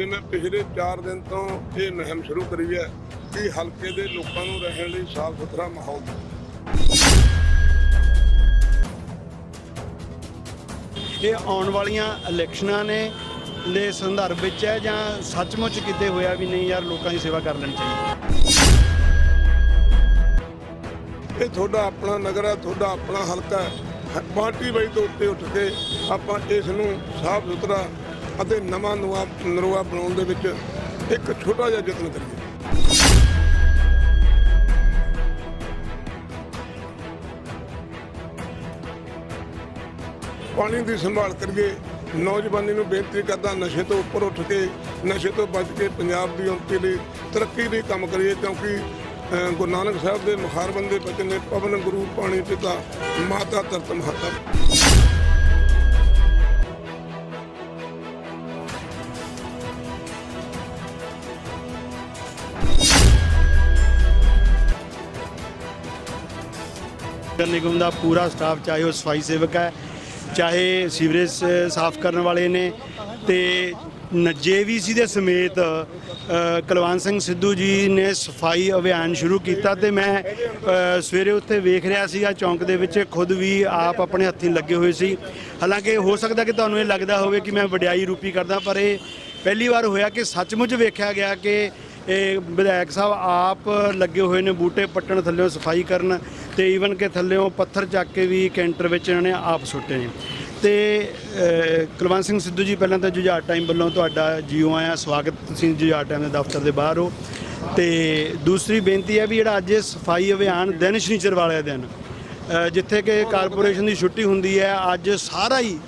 ਤੇ ਮੈਂ ਪਿਛਲੇ 4 ਦਿਨ ਤੋਂ ਇਹ ਮੁਹਿੰਮ ਸ਼ੁਰੂ ਕਰੀ ਹੈ ਕਿ ਹਲਕੇ ਦੇ ਲੋਕਾਂ ਨੂੰ ਰਹਿਣ ਲਈ ਸਾਫ਼ ਸੁਥਰਾ ਮਾਹੌਲ ਇਹ ਆਉਣ ਵਾਲੀਆਂ ਇਲੈਕਸ਼ਨਾਂ ਨੇ ਦੇ ਸੰਦਰਭ ਵਿੱਚ ਹੈ ਜਾਂ ਸੱਚਮੁੱਚ ਕਿਤੇ ਹੋਇਆ ਵੀ ਨਹੀਂ ਯਾਰ ਲੋਕਾਂ ਦੀ ਸੇਵਾ ਕਰ ਲੈਣੀ ਚਾਹੀਦੀ? ਇਹ ਤੁਹਾਡਾ ਆਪਣਾ ਨਗਰ ਹੈ ਤੁਹਾਡਾ ਆਪਣਾ ਹਲਕਾ ਹੈ। ਪਾਰਟੀ ਬਾਈ ਤੋਂ ਉੱਤੇ ਉੱਠ ਕੇ ਆਪਾਂ ਇਸ ਨੂੰ ਸਾਫ਼ ਸੁਥਰਾ ਅਤੇ ਨਵਾਂ ਨਵਾਂ ਨਰਵਾ ਬਣਾਉਣ ਦੇ ਵਿੱਚ ਇੱਕ ਛੋਟਾ ਜਿਹਾ ਯਤਨ ਕਰੀਏ। ਪਾਣੀ ਦੀ ਸੰਭਾਲ ਕਰੀਏ। ਨੌਜਵਾਨੀ ਨੂੰ ਬੇਨਤੀ ਕਰਦਾ ਨਸ਼ੇ ਤੋਂ ਉੱਪਰ ਉੱਠ ਕੇ, ਨਸ਼ੇ ਤੋਂ ਬਚ ਕੇ ਪੰਜਾਬ ਦੀ ਉੱਨਤੀ ਲਈ ਤਰੱਕੀ ਲਈ ਕੰਮ ਕਰੀਏ ਕਿਉਂਕਿ ਗੁਰੂ ਨਾਨਕ ਸਾਹਿਬ ਦੇ ਮੁਖਾਰਬੰਦ ਦੇ ਬਚਨ ਨੇ ਪਵਨ ਗੁਰੂ ਪਾਣੀ ਪਿਤਾ, ਮਾਤਾ ਧਰਤ ਮਾਤਾ ਨਗਰ ਨਿਗਮ ਦਾ ਪੂਰਾ ਸਟਾਫ ਚਾਹੇ ਉਹ ਸਫ਼ਾਈ ਸੇਵਕ ਹੈ ਚਾਹੇ ਸੀਵਰੇਜ ਸਾਫ਼ ਕਰਨ ਵਾਲੇ ਨੇ ਤੇ ਜੇਵੀਸੀ ਦੇ ਸਮੇਤ ਅ, ਕੁਲਵੰਤ ਸਿੰਘ ਸਿੱਧੂ ਜੀ ਨੇ ਸਫ਼ਾਈ ਅਭਿਆਨ ਸ਼ੁਰੂ ਕੀਤਾ ਤੇ ਮੈਂ ਸਵੇਰੇ ਉੱਥੇ ਵੇਖ ਰਿਹਾ ਸੀਗਾ ਚੌਂਕ ਦੇ ਵਿੱਚ ਖੁਦ ਵੀ ਆਪ ਆਪਣੇ ਹੱਥੀਂ ਲੱਗੇ ਹੋਏ ਸੀ। ਹਾਲਾਂਕਿ ਹੋ ਸਕਦਾ ਕਿ ਤੁਹਾਨੂੰ ਇਹ ਲੱਗਦਾ ਹੋਵੇ ਕਿ ਮੈਂ ਵਡਿਆਈ ਰੂਪੀ ਕਰਦਾ ਪਰ ਇਹ ਪਹਿਲੀ ਵਾਰ ਹੋਇਆ ਕਿ ਸੱਚਮੁੱਚ ਵੇਖਿਆ ਗਿਆ ਕਿ ਇਹ ਵਿਧਾਇਕ ਸਾਹਿਬ ਆਪ ਲੱਗੇ ਹੋਏ ਨੇ ਬੂਟੇ ਪੱਟਣ ਥੱਲੇੋਂ ਸਫ਼ਾਈ ਕਰਨ ਤੇ ਈਵਨ ਕਿ ਥੱਲੇੋਂ ਪੱਥਰ ਚੱਕ ਕੇ ਵੀ ਕੈਂਟਰ ਵਿੱਚ ਇਹਨਾਂ ਨੇ ਆਪ ਸੁੱਟੇ ਨੇ। ਤੇ ਕੁਲਵੰਤ ਸਿੰਘ ਸਿੱਧੂ ਜੀ ਪਹਿਲਾਂ ਤਾਂ ਜੁਝਾਰ ਟਾਈਮ ਵੱਲੋਂ ਤੁਹਾਡਾ ਜੀਓ ਆਇਆ ਸਵਾਗਤ ਤੁਸੀਂ ਜੁਝਾਰ ਟਾਈਮ ਦੇ ਦਫ਼ਤਰ ਦੇ ਬਾਹਰ ਹੋ। ਤੇ ਦੂਸਰੀ ਬੇਨਤੀ ਹੈ ਵੀ ਜਿਹੜਾ ਅੱਜ ਇਹ ਸਫ਼ਾਈ ਅਭਿਆਨ ਦਿਨ ਸ਼ਨੀਚਰ ਵਾਲੇ ਦਿਨ ਜਿੱਥੇ ਕਿ ਕਾਰਪੋਰੇਸ਼ਨ ਦੀ ਛੁੱਟੀ ਹੁੰਦੀ ਹੈ ਅੱਜ ਸਾਰਾ ਹੀ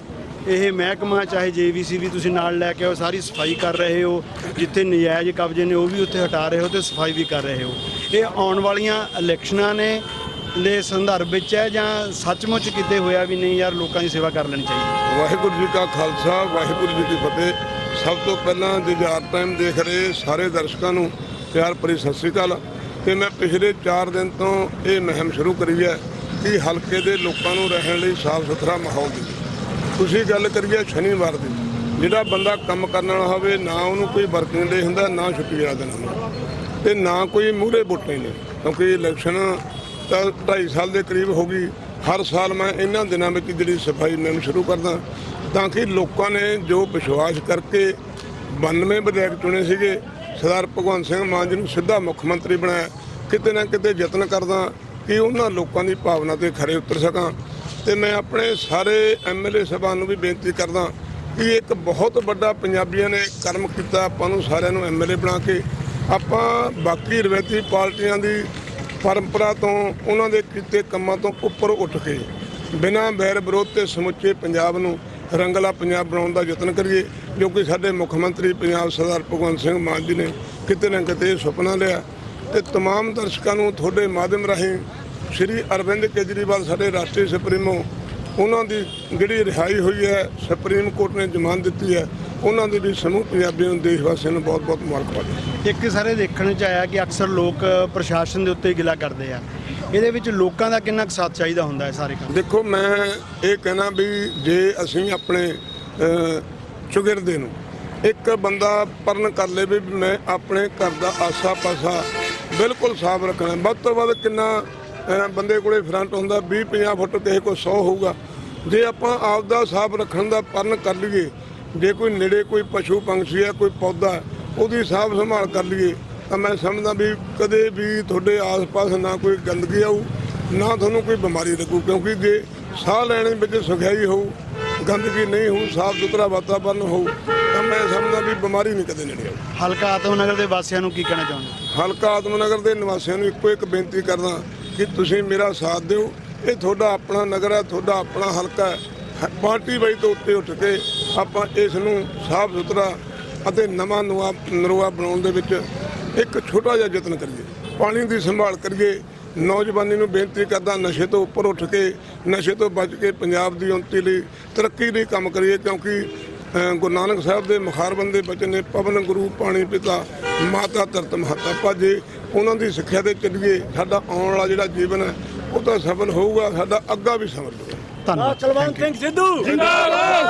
ਇਹ ਮਹਿਕਮਾ, ਚਾਹੇ ਜੇਵੀਸੀ ਵੀ ਤੁਸੀਂ ਨਾਲ ਲੈ ਕੇ ਆਓ, ਸਾਰੀ ਸਫ਼ਾਈ ਕਰ ਰਹੇ ਹੋ, ਜਿੱਥੇ ਨਜਾਇਜ਼ ਕਬਜ਼ੇ ਨੇ ਉਹ ਵੀ ਉੱਥੇ ਹਟਾ ਰਹੇ ਹੋ ਤੇ ਸਫ਼ਾਈ ਵੀ ਕਰ ਰਹੇ ਹੋ। ਇਹ ਆਉਣ ਵਾਲੀਆਂ ਇਲੈਕਸ਼ਨਾਂ ਨੇ, ਦੇ ਸੰਦਰਭ ਵਿੱਚ ਹੈ ਜਾਂ ਸੱਚਮੁੱਚ ਕਿਤੇ ਹੋਇਆ ਵੀ ਨਹੀਂ ਯਾਰ, ਲੋਕਾਂ ਦੀ ਸੇਵਾ ਕਰ ਲੈਣੀ ਚਾਹੀਦੀ ਵਾਹਿਗੁਰੂ ਜੀ ਕਾ ਖਾਲਸਾ, ਵਾਹਿਗੁਰੂ ਜੀ ਕੀ ਫਤਿਹ। ਸਭ ਤੋਂ ਪਹਿਲਾਂ ਜੁਝਾਰ ਟਾਈਮ ਦੇਖ ਰਹੇ ਸਾਰੇ ਦਰਸ਼ਕਾਂ ਨੂੰ, ਪਿਆਰ ਭਰੀ ਸਤਿ ਸ੍ਰੀ ਅਕਾਲ। ਤੇ ਮੈਂ ਪਿਛਲੇ 4 ਦਿਨ ਤੋਂ ਇਹ ਮੁਹਿੰਮ ਸ਼ੁਰੂ ਕਰੀ ਹੈ ਕਿ ਹਲਕੇ ਦੇ ਲੋਕਾਂ ਨੂੰ ਰਹਿਣ ਲਈ ਸਾਫ਼ ਸੁਥਰਾ ਮਾਹੌਲ ਦਿੱਤਾ ਤੁਸੀਂ ਗੱਲ ਕਰੀਏ ਸ਼ਨੀਵਾਰ ਦੀ, ਜਿਹੜਾ ਬੰਦਾ ਕੰਮ ਕਰਨ ਵਾਲਾ ਹੋਵੇ, ਨਾ ਉਹਨੂੰ ਕੋਈ ਵਰਕਿੰਗ ਡੇ ਹੁੰਦਾ, ਨਾ ਛੁੱਟੀ ਵਾਲਾ ਦਿਨ ਹੁੰਦਾ। ਤੇ ਨਾ ਕੋਈ ਮੂਹਰੇ ਬੁੱਟੇ ਨੇ, ਕਿਉਂਕਿ ਇਲੈਕਸ਼ਨ ਤਾਂ 2.5 ਸਾਲ ਦੇ ਕਰੀਬ ਹੋ ਗਈ। ਹਰ ਸਾਲ ਮੈਂ ਇਹਨਾਂ ਦਿਨਾਂ ਵਿੱਚ ਜਿਹੜੀ ਸਫ਼ਾਈ ਮੁਹਿੰਮ ਸ਼ੁਰੂ ਕਰਦਾ, ਤਾਂ ਕਿ ਲੋਕਾਂ ਨੇ ਜੋ ਵਿਸ਼ਵਾਸ ਕਰਕੇ 92 ਵਿਧਾਇਕ ਚੁਣੇ ਸੀਗੇ, ਸਰਦਾਰ ਭਗਵੰਤ ਸਿੰਘ ਮਾਨ ਜੀ ਨੂੰ ਸਿੱਧਾ ਮੁੱਖ ਮੰਤਰੀ ਬਣਾਇਆ, ਕਿਤੇ ਨਾ ਕਿਤੇ ਯਤਨ ਕਰਦਾ ਕਿ ਉਹਨਾਂ ਲੋਕਾਂ ਦੀ ਭਾਵਨਾ ਤੇ ਖਰੇ ਉਤਰ ਸਕਾਂ। ਤੇ ਮੈਂ ਆਪਣੇ ਸਾਰੇ ਐਮਐਲਏ ਸਭਾ ਨੂੰ ਵੀ ਬੇਨਤੀ ਕਰਦਾ ਕਿ ਇੱਕ ਬਹੁਤ ਵੱਡਾ ਪੰਜਾਬੀਆਂ ਨੇ ਕਰਮ ਕੀਤਾ ਆਪਾਂ ਨੂੰ ਸਾਰਿਆਂ ਨੂੰ ਐਮਐਲਏ ਬਣਾ ਕੇ ਆਪਾਂ ਬਾਕੀ ਰਵਾਇਤੀ ਪਾਰਟੀਆਂ ਦੀ ਪਰੰਪਰਾ ਤੋਂ ਉਹਨਾਂ ਦੇ ਕੀਤੇ ਕੰਮਾਂ ਤੋਂ ਉੱਪਰ ਉੱਠ ਕੇ ਬਿਨਾਂ ਬੈਰ ਵਿਰੋਧ ਤੇ ਸਮੁੱਚੇ ਪੰਜਾਬ ਨੂੰ ਰੰਗਲਾ ਪੰਜਾਬ ਬਣਾਉਣ ਦਾ ਯਤਨ ਕਰੀਏ ਜੋ ਕਿ ਸਾਡੇ ਮੁੱਖ ਮੰਤਰੀ ਪੰਜਾਬ ਸਰਦਾਰ ਭਗਵੰਤ ਸਿੰਘ ਮਾਨ ਜੀ ਨੇ ਕਿਤੇ ਨਾ ਕਿਤੇ ਇਹ ਸੁਪਨਾ ਲਿਆ ਤੇ तमाम ਦਰਸ਼ਕਾਂ ਨੂੰ ਤੁਹਾਡੇ ਮਾਧਿਅਮ ਰਾਹੀਂ ਸ਼੍ਰੀ ਅਰਵਿੰਦ ਕੇਜਰੀਵਾਲ ਸਾਡੇ ਰਾਸ਼ਟਰੀ ਸੁਪਰੀਮੋ ਉਹਨਾਂ ਦੀ ਜਿਹੜੀ ਰਿਹਾਈ ਹੋਈ ਹੈ ਸੁਪਰੀਮ ਕੋਰਟ ਨੇ ਜ਼ਮਾਨਤ ਦਿੱਤੀ ਹੈ ਉਹਨਾਂ ਦੀ ਵੀ ਸਮੂਹ ਪੰਜਾਬੀਆਂ ਨੂੰ ਦੇਸ਼ ਵਾਸੀਆਂ ਨੂੰ ਬਹੁਤ ਬਹੁਤ ਮੁਬਾਰਕਬਾਦ। ਇੱਕ ਸਾਰੇ ਦੇਖਣ ਚ ਆਇਆ ਕਿ ਅਕਸਰ ਲੋਕ ਪ੍ਰਸ਼ਾਸਨ ਦੇ ਉੱਤੇ ਗਿਲਾ ਕਰਦੇ ਆ। ਇਹਦੇ ਵਿੱਚ ਲੋਕਾਂ ਦਾ ਕਿੰਨਾ ਕੁ ਸਾਥ ਚਾਹੀਦਾ ਹੁੰਦਾ ਹੈ ਸਾਰੇ ਕੰਮ? ਦੇਖੋ ਮੈਂ ਇਹ ਕਹਿਣਾ ਵੀ ਜੇ ਅਸੀਂ ਆਪਣੇ ਚੁਗਿਰਦੇ ਨੂੰ ਇੱਕ ਬੰਦਾ ਪਰਨ ਕਰ ਲਵੇ ਵੀ ਮੈਂ ਆਪਣੇ ਘਰ ਦਾ ਆਸਾ ਪਾਸਾ ਬਿਲਕੁਲ ਸਾਫ਼ ਰੱਖਣਾ ਵੱਧ ਤੋਂ ਵੱਧ ਕਿੰਨਾ ਬੰਦੇ ਕੋਲੇ ਫਰੰਟ ਹੁੰਦਾ 20 50 ਫੁੱਟ ਕਿਸੇ ਕੋਲ 100 ਹੋਊਗਾ। ਜੇ ਆਪਾਂ ਆਪ ਦਾ ਸਾਫ਼ ਰੱਖਣ ਦਾ ਪਰਨ ਕਰ ਲਈਏ ਜੇ ਕੋਈ ਨੇੜੇ ਕੋਈ ਪਸ਼ੂ ਪੰਛੀ ਹੈ ਕੋਈ ਪੌਦਾ ਉਹਦੀ ਸਾਫ਼ ਸੰਭਾਲ ਕਰ ਲਈਏ ਤਾਂ ਮੈਂ ਸਮਝਦਾ ਵੀ ਕਦੇ ਵੀ ਤੁਹਾਡੇ ਆਸ-ਪਾਸ ਨਾ ਕੋਈ ਗੰਦਗੀ ਆਊ ਨਾ ਤੁਹਾਨੂੰ ਕੋਈ ਬਿਮਾਰੀ ਲੱਗੂ ਕਿਉਂਕਿ ਜੇ ਸਾਹ ਲੈਣ ਵਿੱਚ ਸੁਖਾਈ ਹੋਊ ਗੰਦਗੀ ਨਹੀਂ ਹੋਊ ਸਾਫ਼ ਸੁਥਰਾ ਵਾਤਾਵਰਨ ਹੋਊ ਤਾਂ ਮੈਂ ਸਮਝਦਾ ਵੀ ਬਿਮਾਰੀ ਨਹੀਂ ਕਦੇ ਨੇੜੇ ਆਊ। ਹਲਕਾ ਆਤਮਨਗਰ ਦੇ ਵਾਸੀਆਂ ਨੂੰ ਕੀ ਕਹਿਣਾ ਚਾਹੁੰਦੇ ਹਲਕਾ ਆਤਮਨਗਰ ਦੇ ਨਿਵਾਸੀਆਂ ਨੂੰ ਇੱਕੋ ਇੱਕ ਬੇਨਤੀ ਕਰਦਾ ਕਿ ਤੁਸੀਂ ਮੇਰਾ ਸਾਥ ਦਿਓ। ਇਹ ਤੁਹਾਡਾ ਆਪਣਾ ਨਗਰ ਹੈ, ਤੁਹਾਡਾ ਆਪਣਾ ਹਲਕਾ ਹੈ। ਪਾਰਟੀ ਬਾਈ ਤੋਂ ਉੱਤੇ ਉੱਠ ਕੇ ਆਪਾਂ ਇਸ ਨੂੰ ਸਾਫ਼ ਸੁਥਰਾ ਅਤੇ ਨਵਾਂ ਨਵਾਂ ਨਰਵਾ ਬਣਾਉਣ ਦੇ ਵਿੱਚ ਇੱਕ ਛੋਟਾ ਜਿਹਾ ਯਤਨ ਕਰੀਏ। ਪਾਣੀ ਦੀ ਸੰਭਾਲ ਕਰੀਏ। ਨੌਜਵਾਨੀ ਨੂੰ ਬੇਨਤੀ ਕਰਦਾ ਨਸ਼ੇ ਤੋਂ ਉੱਪਰ ਉੱਠ ਕੇ, ਨਸ਼ੇ ਤੋਂ ਬਚ ਕੇ ਪੰਜਾਬ ਦੀ ਉੱਨਤੀ ਲਈ ਤਰੱਕੀ ਲਈ ਕੰਮ ਕਰੀਏ ਕਿਉਂਕਿ ਗੁਰੂ ਨਾਨਕ ਸਾਹਿਬ ਦੇ ਮੁਖਾਰਬੰਦ ਦੇ ਬਚਨ ਨੇ। ਪਵਨ, ਗੁਰੂ, ਪਾਣੀ ਪਿਤਾ, ਮਾਤਾ ਧਰਤ ਮਾਤਾ ਭਾਜੇ ਉਹਨਾਂ ਦੀ ਸਿੱਖਿਆ ਤੇ ਚੱਲੀਏ ਸਾਡਾ ਆਉਣ ਵਾਲਾ ਜਿਹੜਾ ਜੀਵਨ ਹੈ ਉਹ ਤਾਂ ਸਫਲ ਹੋਊਗਾ ਸਾਡਾ ਅੱਗਾ ਵੀ ਸਫਲ ਹੋਊਗਾ ਧੰਨਵਾਦ। ਕੁਲਵੰਤ ਸਿੰਘ ਸਿੱਧੂ। ਜਿੰਦਾਬਾਦ।